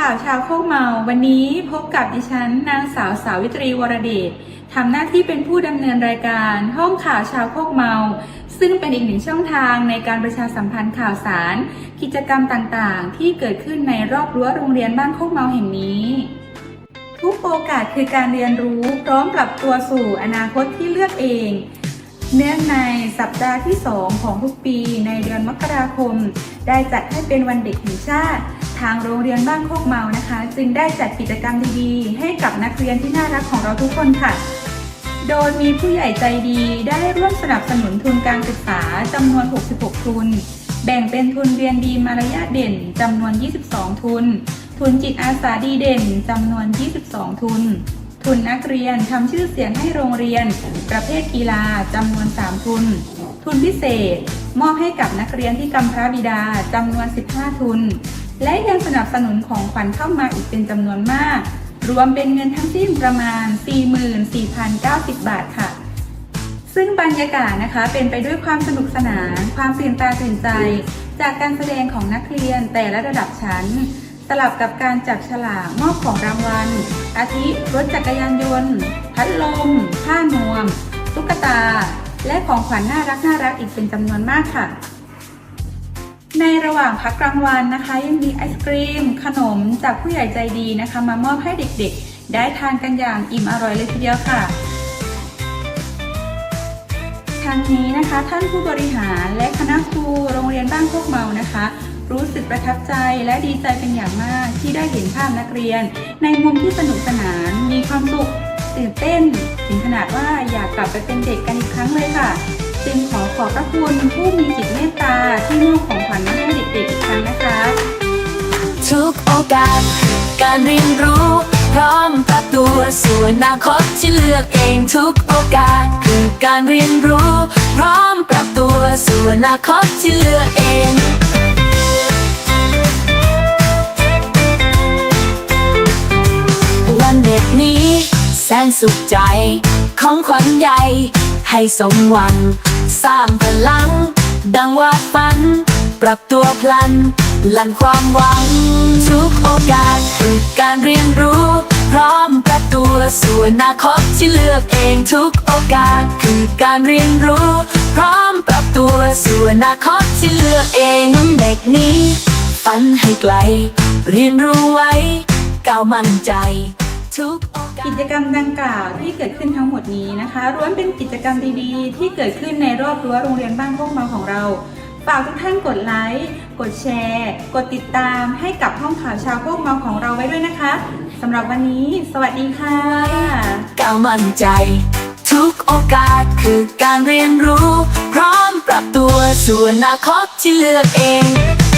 ข่าวชาวโคกเมา วันนี้พบกับดิฉัน นางสาวสาวิตรีวรเดชทำหน้าที่เป็นผู้ดำเนินรายการห้องข่าวชาวโคกเมา ซึ่งเป็นอีกหนึ่งช่องทางในการประชาสัมพันธ์ข่าวสาร กิจกรรมต่างๆ ที่เกิดขึ้นในรอบรั้วโรงเรียนบ้านโคกเมาแห่งนี้ ทุกโอกาสคือการเรียนรู้พร้อมปรับตัวสู่อนาคตที่เลือกเอง เนื่องในสัปดาห์ที่ 2 ของทุกปีในเดือนมกราคม ได้จัดให้เป็นวันเด็กแห่งชาติ ทางโรงเรียนบ้านโคกเมานะคะ จึงได้จัดกิจกรรมดีๆ ให้กับนักเรียนที่น่ารักของเราทุกคนค่ะ โดยมีผู้ใหญ่ใจดีได้ร่วมสนับสนุนทุนการศึกษาจำนวน 66 ทุน แบ่งเป็นทุนเรียนดีมารยาทเด่นจำนวน 22 ทุน ทุนจิตอาสาดีเด่นจำนวน 22 ทุน ทุนนักเรียนทำชื่อเสียงให้โรงเรียน ประเภทกีฬาจำนวน 3 ทุน ทุนพิเศษ มอบให้กับนักเรียนที่กำพร้าบิดาจำนวน 15 ทุน และยังสนับสนุนของขวัญเข้ามาอีกเป็นจำนวนมาก รวมเป็นเงินทั้งสิ้นประมาณ 44,090 บาทค่ะ ซึ่งบรรยากาศนะคะเป็นไปด้วยความสนุกสนาน ความตื่นตาตื่นใจ จากการแสดงของนักเรียนแต่ละระดับชั้น สลับกับการจับฉลากมอบของรางวัล อาทิรถจักรยานยนต์ พัดลม ผ้านวม ตุ๊กตา และของขวัญน่ารักน่ารักอีกเป็นจำนวนมากค่ะ ในระหว่างพักกลางวันนะคะ ยังมีไอศกรีม ขนมจากผู้ใหญ่ใจดีนะคะ มามอบให้เด็กๆ ได้ทานกันอย่างอิ่มอร่อยเลยทีเดียวค่ะทั้งนี้นะคะท่านผู้บริหารและคณะครูโรงเรียนบ้านโคกเมานะคะ รู้สึกประทับใจและดีใจเป็นอย่างมากที่ได้เห็นภาพนักเรียน ในมุมที่สนุกสนาน มีความสุขตื่นเต้น ถึงขนาดว่าอยากกลับไปเป็นเด็กกันอีกครั้งเลยค่ะ จึงขอขอบพระคุณผู้มีจิตเมตตาที่มอบของขวัญมาให้เด็กๆอีกครั้งนะคะ ทุกโอกาส การเรียนรู้ พร้อมปรับตัวสู่อนาคตที่เลือกเองทุกโอกาส คือการเรียนรู้ พร้อมปรับตัวสู่อนาคตที่เลือกเอง นสุขใจ ของขวัญใหญ่ ให้สมหวัง สร้างพลัง ดังวาดฝัน ปรับตัวพลัน ลันความหวัง ทุกโอกาสคือการเรียนรู้ พร้อมปรับตัวสู่อนาคตที่เลือกเองทุกโอกาสคือการเรียนรู้ พร้อมปรับตัวสู่อนาคตที่เลือกเองเด็กนี้ฝันให้ไกล เรียนรู้ไว้ก้าวมั่นใจ ทุกโอกาส กิจกรรมดังกล่าวที่เกิดขึ้นทั้งหมดนี้นะคะล้วนเป็นกิจกรรมดีๆ ที่เกิดขึ้นในรอบรั้วโรงเรียนบ้านพวกเราของเราฝากทุกท่านกดไลค์กดแชร์ กดติดตามให้กับห้องข่าวชาวพวกเราของเราไว้ด้วยนะคะสำหรับวันนี้ สวัสดีค่ะก้าวมั่นใจ ทุกโอกาสคือการเรียนรู้ พร้อมปรับตัวสู่อนาคตที่เลือกเอง